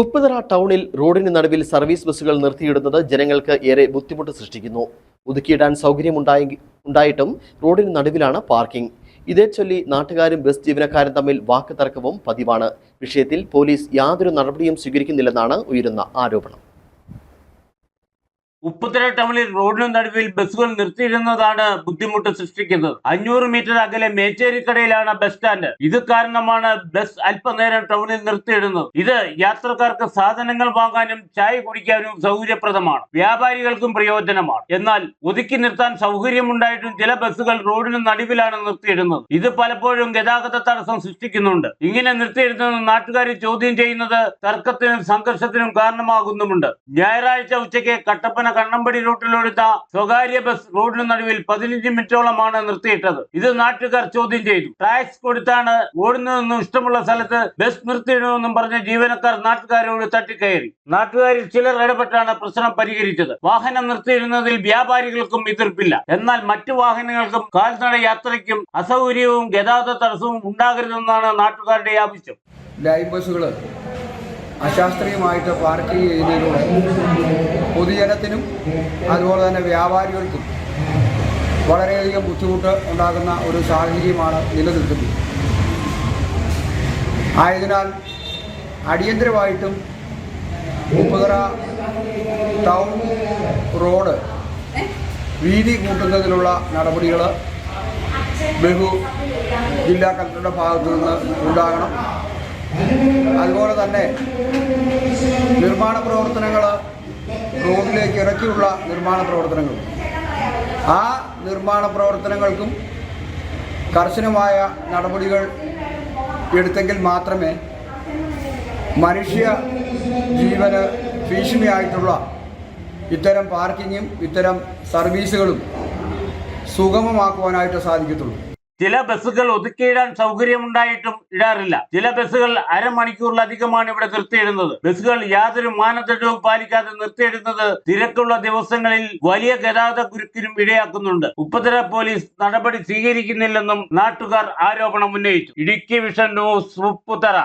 ഉപ്പുതറ ടൗണിൽ റോഡിന് നടുവിൽ സർവീസ് ബസ്സുകൾ നിർത്തിയിടുന്നത് ജനങ്ങൾക്ക് ഏറെ ബുദ്ധിമുട്ട് സൃഷ്ടിക്കുന്നു. ഒതുക്കിയിടാൻ സൗകര്യമുണ്ടായി ഉണ്ടായിട്ടും റോഡിന് നടുവിലാണ് പാർക്കിംഗ്. ഇതേ ചൊല്ലി നാട്ടുകാരും ബസ് ജീവനക്കാരും തമ്മിൽ വാക്ക് തർക്കവും പതിവാണ്. വിഷയത്തിൽ പോലീസ് യാതൊരു നടപടിയും സ്വീകരിക്കുന്നില്ലെന്നാണ് ഉയരുന്ന ആരോപണം. ഉപ്പുതര ടൗണിൽ റോഡിന് നടുവിൽ ബസ്സുകൾ നിർത്തിയിരുന്നതാണ് ബുദ്ധിമുട്ട് സൃഷ്ടിക്കുന്നത്. അഞ്ഞൂറ് മീറ്റർ അകലെ മേച്ചേരിക്കടയിലാണ് ബസ് സ്റ്റാൻഡ്. ഇത് കാരണമാണ് ബസ് അല്പനേരം ടൗണിൽ നിർത്തിയിടുന്നത്. ഇത് യാത്രക്കാർക്ക് സാധനങ്ങൾ വാങ്ങാനും ചായ കുടിക്കാനും സൗകര്യപ്രദമാണ്. വ്യാപാരികൾക്കും പ്രയോജനമാണ്. എന്നാൽ ഒതുക്കി നിർത്താൻ സൗകര്യമുണ്ടായിട്ടും ചില ബസ്സുകൾ റോഡിന് നടുവിലാണ് നിർത്തിയിടുന്നത്. ഇത് പലപ്പോഴും ഗതാഗത തടസ്സം സൃഷ്ടിക്കുന്നുണ്ട്. ഇങ്ങനെ നിർത്തിയിരുന്നത് നാട്ടുകാർ ചോദ്യം ചെയ്യുന്നത് തർക്കത്തിനും സംഘർഷത്തിനും കാരണമാകുന്നുമുണ്ട്. ഞായറാഴ്ച ഉച്ചയ്ക്ക് കട്ടപ്പന കണ്ണമ്പടി റൂട്ടിലൊടുത്ത സ്വകാര്യ ബസ് റോഡിന് നടുവിൽ പതിനഞ്ച് മിനിറ്റോളമാണ് നിർത്തിയിട്ടത്. ഇത് നാട്ടുകാർ ചോദ്യം ചെയ്തു. ടാക്സ് കൊടുത്താണ് ഓടുന്നതെന്നും ഇഷ്ടമുള്ള സ്ഥലത്ത് ബസ് നിർത്തിയിടണമെന്നും പറഞ്ഞ ജീവനക്കാർ നാട്ടുകാരോട് തട്ടിക്കയറി. നാട്ടുകാരിൽ ചിലർ ഇടപെട്ടാണ് പ്രശ്നം പരിഹരിച്ചത്. വാഹനം നിർത്തിയിരുന്നതിൽ വ്യാപാരികൾക്കും എതിർപ്പില്ല. എന്നാൽ മറ്റു വാഹനങ്ങൾക്കും കാൽനട യാത്രയ്ക്കും അസൗകര്യവും ഗതാഗത തടസ്സവും ഉണ്ടാകരുതെന്നാണ് നാട്ടുകാരുടെ ആവശ്യം. ലൈൻ ബസ്സുകൾ അശാസ്ത്രീയമായിട്ട് പാർക്ക് ചെയ്യുന്നതിലൂടെ പൊതുജനത്തിനും അതുപോലെ തന്നെ വ്യാപാരികൾക്കും വളരെയധികം ബുദ്ധിമുട്ട് ഉണ്ടാകുന്ന ഒരു സാഹചര്യമാണ് നിലനിൽക്കുന്നത്. ആയതിനാൽ അടിയന്തരമായിട്ടും ഉപ്പുതറ ടൗൺ റോഡ് വീതി കൂട്ടുന്നതിനുള്ള നടപടികൾ ബഹു ജില്ലാ കളക്ടറുടെ ഭാഗത്തു നിന്ന് ഉണ്ടാകണം. അതുപോലെ തന്നെ നിർമ്മാണ പ്രവർത്തനങ്ങൾ റോഡിലേക്ക് ഇറക്കിയുള്ള നിർമ്മാണ പ്രവർത്തനങ്ങൾ ആ നിർമ്മാണ പ്രവർത്തനങ്ങൾക്കും കർശനമായ നടപടികൾ എടുത്തെങ്കിൽ മാത്രമേ മനുഷ്യ ജീവന് ഭീഷണിയായിട്ടുള്ള ഇത്തരം പാർക്കിങ്ങും ഇത്തരം സർവീസുകളും സുഗമമാക്കുവാനായിട്ട് സാധിക്കത്തുള്ളൂ. ചില ബസ്സുകൾ ഒതുക്കിയിടാൻ സൗകര്യമുണ്ടായിട്ടും ഇടാറില്ല. ചില ബസ്സുകൾ അരമണിക്കൂറിലധികമാണ് ഇവിടെ നിർത്തിയിടുന്നത്. ബസ്സുകൾ യാതൊരു മാനദണ്ഡവും പാലിക്കാതെ നിർത്തിയിടുന്നത് തിരക്കുള്ള ദിവസങ്ങളിൽ വലിയ ഗതാഗത കുരുക്കിനും ഇടയാക്കുന്നുണ്ട്. ഉപ്പതര പോലീസ് നടപടി സ്വീകരിക്കുന്നില്ലെന്നും നാട്ടുകാർ ആരോപണം ഉന്നയിച്ചു. Idukki vision news Upputhara.